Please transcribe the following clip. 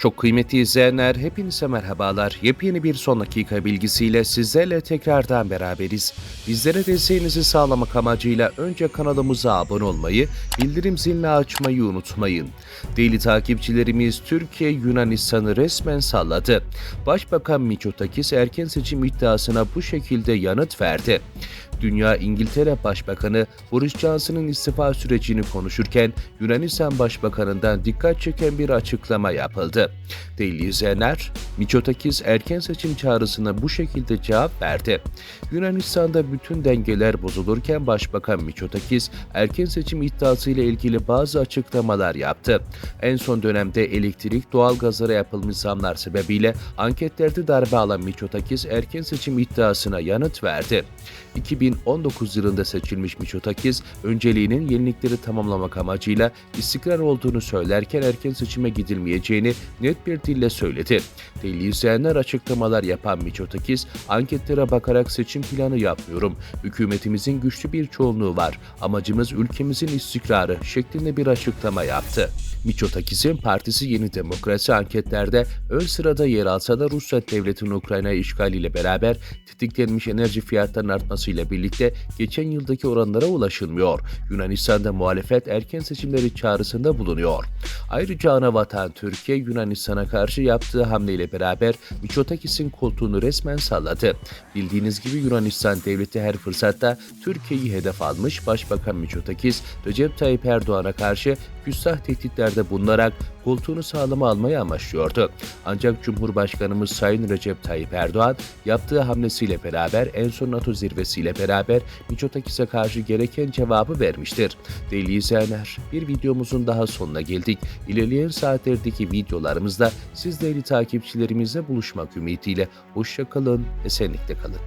Çok kıymetli izleyenler, hepinize merhabalar. Yepyeni bir son dakika bilgisiyle sizlerle tekrardan beraberiz. Bizlere desteğinizi sağlamak amacıyla önce kanalımıza abone olmayı, bildirim zilini açmayı unutmayın. Deli takipçilerimiz Türkiye Yunanistan'ı resmen salladı. Başbakan Mitsotakis erken seçim iddiasına bu şekilde yanıt verdi. Dünya İngiltere Başbakanı Boris Johnson'ın istifa sürecini konuşurken Yunanistan Başbakanı'ndan dikkat çeken bir açıklama yapıldı. Değerli izleyenler, Mitsotakis erken seçim çağrısına bu şekilde cevap verdi. Yunanistan'da bütün dengeler bozulurken Başbakan Mitsotakis erken seçim iddiasıyla ilgili bazı açıklamalar yaptı. En son dönemde elektrik, doğalgazlara yapılmış zamlar sebebiyle anketlerde darbe alan Mitsotakis erken seçim iddiasına yanıt verdi. 2019 yılında seçilmiş Mitsotakis, önceliğinin yenilikleri tamamlamak amacıyla istikrar olduğunu söylerken erken seçime gidilmeyeceğini net bir dille söyledi. İzleyenler açıklamalar yapan Mitsotakis, anketlere bakarak seçim planı yapmıyorum. Hükümetimizin güçlü bir çoğunluğu var. Amacımız ülkemizin istikrarı şeklinde bir açıklama yaptı. Mitsotakis'in partisi Yeni Demokrasi anketlerde ön sırada yer alsa da Rusya devletinin Ukrayna işgaliyle beraber tetiklenmiş enerji fiyatlarının artmasıyla birlikte geçen yıldaki oranlara ulaşılmıyor. Yunanistan'da muhalefet erken seçimleri çağrısında bulunuyor. Ayrıca ana vatan Türkiye Yunanistan'a karşı yaptığı hamleyle beraber Mitsotakis'in koltuğunu resmen salladı. Bildiğiniz gibi Yunanistan devleti her fırsatta Türkiye'yi hedef almış Başbakan Mitsotakis, Recep Tayyip Erdoğan'a karşı küstah tehditlerde bulunarak koltuğunu sağlama almayı amaçlıyordu. Ancak Cumhurbaşkanımız Sayın Recep Tayyip Erdoğan yaptığı hamlesiyle beraber en son NATO zirvesiyle beraber Mitsotakis'e karşı gereken cevabı vermiştir. Değerli izleyenler, bir videomuzun daha sonuna geldik. İlerleyen saatlerdeki videolarımızda siz değerli takipçilerimizle buluşmak ümidiyle hoşça kalın, esenlikle kalın.